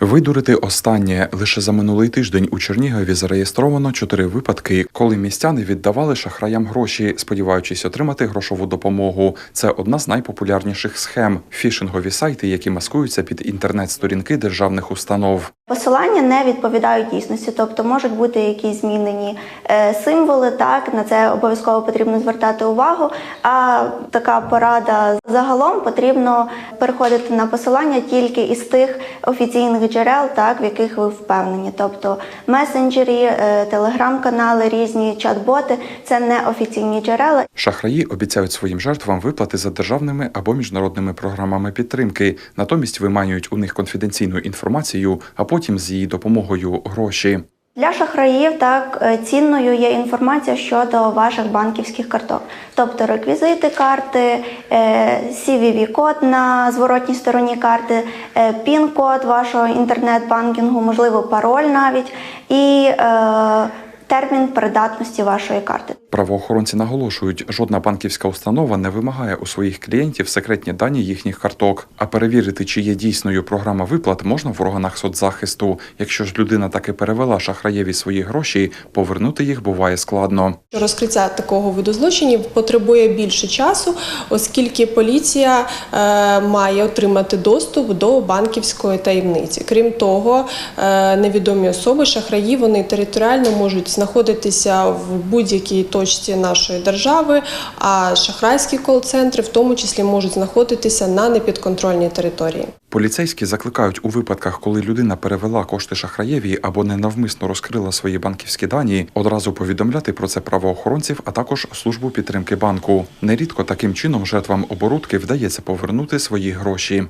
Видурити останнє лише за минулий тиждень у Чернігові зареєстровано чотири випадки, коли містяни віддавали шахраям гроші, сподіваючись отримати грошову допомогу. Це одна з найпопулярніших схем фішингові сайти, які маскуються під інтернет-сторінки державних установ. Посилання не відповідають дійсності, тобто можуть бути якісь змінені е, символи. Так на це обов'язково потрібно звертати увагу. А така порада загалом потрібно переходити на посилання тільки із тих офіційних джерел, так в яких ви впевнені. Тобто месенджері, е, телеграм-канали, різні чат-боти це не офіційні джерела. Шахраї обіцяють своїм жертвам виплати за державними або міжнародними програмами підтримки. Натомість виманюють у них конфіденційну інформацію, а потім з її допомогою гроші. Для шахраїв так е, цінною є інформація щодо ваших банківських карток, тобто реквізити карти, CVV-код на зворотній стороні карти, е, пін-код вашого інтернет-банкінгу, можливо, пароль навіть і е, термін придатності вашої карти. Правоохоронці наголошують, жодна банківська установа не вимагає у своїх клієнтів секретні дані їхніх карток. А перевірити, чи є дійсною програма виплат, можна в органах соцзахисту. Якщо ж людина таки перевела шахраєві свої гроші, повернути їх буває складно. Розкриття такого виду злочинів потребує більше часу, оскільки поліція е, має отримати доступ до банківської таємниці. Крім того, е, невідомі особи, шахраї, вони територіально можуть знаходитися в будь-якій точці нашої держави, а шахрайські кол-центри в тому числі можуть знаходитися на непідконтрольній території. Поліцейські закликають у випадках, коли людина перевела кошти шахраєві або ненавмисно розкрила свої банківські дані, одразу повідомляти про це правоохоронців, а також службу підтримки банку. Нерідко таким чином жертвам оборудки вдається повернути свої гроші.